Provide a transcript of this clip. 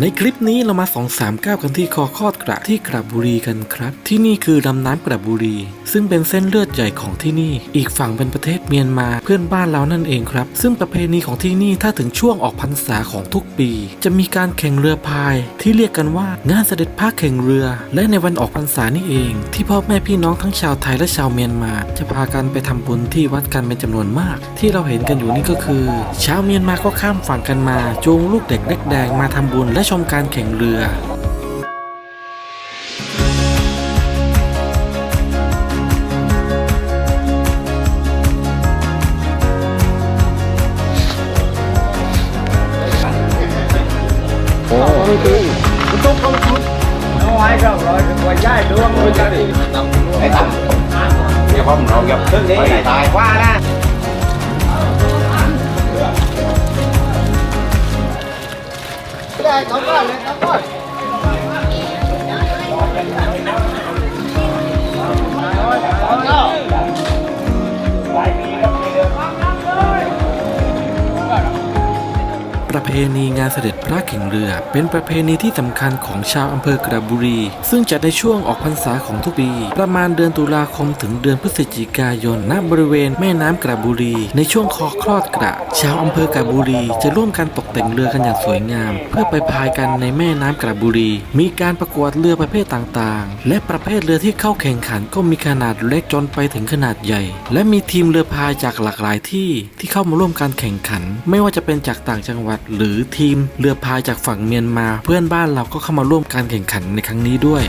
ในคลิปนี้เรามาสองสามก้าวกันที่คอคอดกระที่กระบุรีกันครับ ที่นี่คือลำน้ำกระบุรี ซึ่งเป็นเส้นเลือดใหญ่ของที่นี่ อีกฝั่งเป็นประเทศเมียนมาเพื่อนบ้านเรานั่นเองครับ ซึ่งประเพณีของที่นี่ถ้าถึงช่วงออกพรรษาของทุกปี จะมีการแข่งเรือพาย ที่เรียกกันว่างานเสด็จพระแข่งเรือ และในวันออกพรรษานี่เอง ที่พ่อแม่พี่น้องทั้งชาวไทยและชาวเมียนมา จะพากันไปทำบุญที่วัดกันเป็นจำนวนมาก ที่เราเห็นกันอยู่นี่ก็คือ ชาวเมียนมาก็ข้ามฝั่งกันมาจูงลูกเด็กเล็กแดงมาทำบุญและชมการแข่งเรือมันต้องเข้าชุดน้องไว้ก็ร้อยวาย่ายล้วงไอ้ตั้มเนี่ยพ่อผมเราหยับเพิ่งนี้ตายว่านะ เขาก่อนเลยเขาก่อน พณีงานเสด็จพระแข่งเรือ เป็นประเพณีที่สำคัญของชาวอำเภอกระบุรี ซึ่งจัดในช่วงออกพรรษาของทุกปี ประมาณเดือนตุลาคมถึงเดือนพฤศจิกายนณบริเวณแม่น้ำกระบุรี ในช่วงคอคลอดกระ ชาวอำเภอกระบุรี จะร่วมกันตกแต่งเรือกันอย่างสวยงาม เพื่อไปพายกันในแม่น้ำกระบุรี มีการประกวดเรือประเภทต่างๆ และประเภทเรือที่เข้าแข่งขันก็มีขนาดเล็กจนไปถึงขนาดใหญ่ และมีทีมเรือพายจากหลากหลายที่ที่เข้ามาร่วมการแข่งขัน ไม่ว่าจะเป็นจากต่างจังหวัดหรือทีมเรือพายจากฝั่งเมียนมา เพื่อนบ้านเราก็เข้ามาร่วมการแข่งขันในครั้งนี้ด้วย